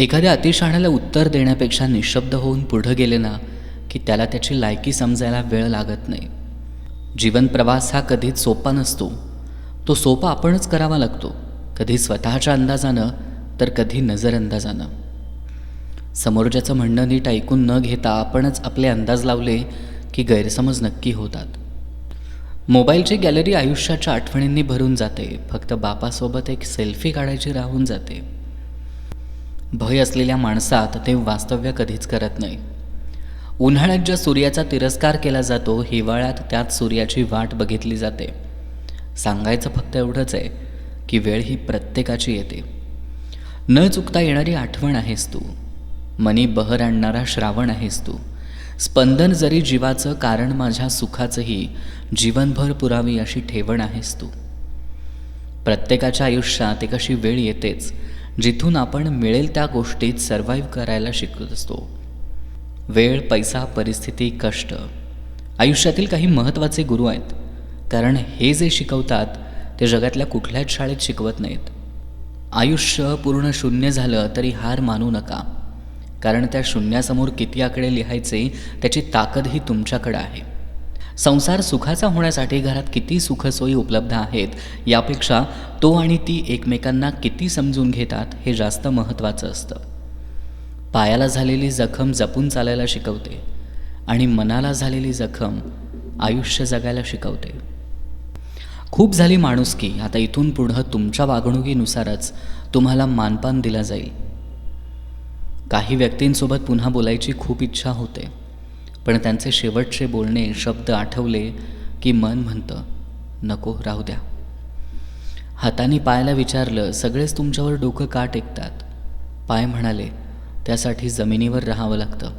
एखाद्या अतिशहाण्याला उत्तर देण्यापेक्षा निशब्द होऊन पुढं गेले ना की त्याला त्याची लायकी समजायला वेळ लागत नाही. जीवन प्रवास हा कधीच सोपा नसतो. तो सोपा आपणच करावा लागतो. कधी स्वतःच्या अंदाजानं तर कधी नजरअंदाजानं समोरच्याचं म्हणणं नीट ऐकून न घेता आपणच आपले अंदाज लावले की गैरसमज नक्की होतात. मोबाईलची गॅलरी आयुष्याच्या आठवणींनी भरून जाते. फक्त बापासोबत एक सेल्फी काढायची राहून जाते. भय असलेल्या माणसात ते वास्तव्य कधीच करत नाही. उन्हाळ्यात ज्या सूर्याचा तिरस्कार केला जातो हिवाळ्यात त्यात सूर्याची वाट बघितली जाते. सांगायचं फक्त एवढंच आहे की वेळ ही प्रत्येकाची येते. न चुकता येणारी आठवण आहेस तू. मनी बहर आणणारा श्रावण आहेस तू. स्पंदन जरी जीवाचं कारण माझ्या सुखाचंही जीवनभर पुरावी अशी ठेवण आहेस तू. प्रत्येकाच्या आयुष्यात एक अशी वेळ येतेच जिथून आपण मिळेल त्या गोष्टीत सर्व्हाइव्ह करायला शिकत असतो. वेळ पैसा परिस्थिती कष्ट आयुष्यातील काही महत्त्वाचे गुरु आहेत. कारण हे जे शिकवतात ते जगातल्या कुठल्याच शाळेत शिकवत नाहीत. आयुष्य पूर्ण शून्य झालं तरी हार मानू नका. कारण त्या शून्यासमोर किती आकडे लिहायचे त्याची ताकदही तुमच्याकडं आहे. संसार सुखाचा होण्यासाठी घरात किती सुखसोयी उपलब्ध आहेत यापेक्षा तो आणि ती एकमेकांना किती समजून घेतात हे जास्त महत्त्वाचं असतं. पायाला झालेली जखम जपून चालायला शिकवते आणि मनाला झालेली जखम आयुष्य जगायला शिकवते. खूप झाली माणुसकी आता इथून पुढं तुमच्या वागणुकीनुसारच तुम्हाला मानपान दिला जाईल. काही व्यक्तींसोबत पुन्हा बोलायची खूप इच्छा होते. पण त्यांचे शेवटचे बोलणे शब्द आठवले की मन म्हणतं नको राहू द्या. हाताने पायाला विचारलं सगळेच तुमच्यावर डोकं का टेकतात? पाय म्हणाले त्यासाठी जमिनीवर राहावं लागतं.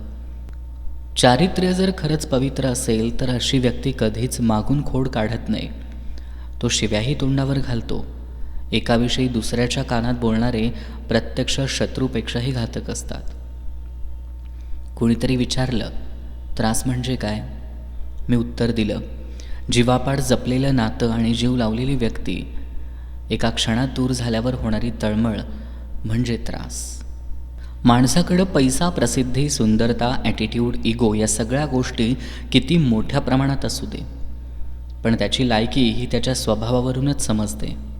चारित्र्य जर खरंच पवित्र असेल तर अशी व्यक्ती कधीच मागून खोड काढत नाही. तो शिव्याही तोंडावर घालतो. एकाविषयी दुसऱ्याच्या कानात बोलणारे प्रत्यक्ष शत्रूपेक्षाही घातक असतात. कुणीतरी विचारलं त्रास म्हणजे काय? मी उत्तर दिलं. जीवापाड जपलेलं नातं आणि जीव लावलेली व्यक्ती एका क्षणात दूर झाल्यावर होणारी तळमळ म्हणजे त्रास. माणसाकडं पैसा प्रसिद्धी सुंदरता ॲटिट्यूड इगो या सगळ्या गोष्टी किती मोठ्या प्रमाणात असू दे. पण त्याची लायकी ही त्याच्या स्वभावावरूनच समजते.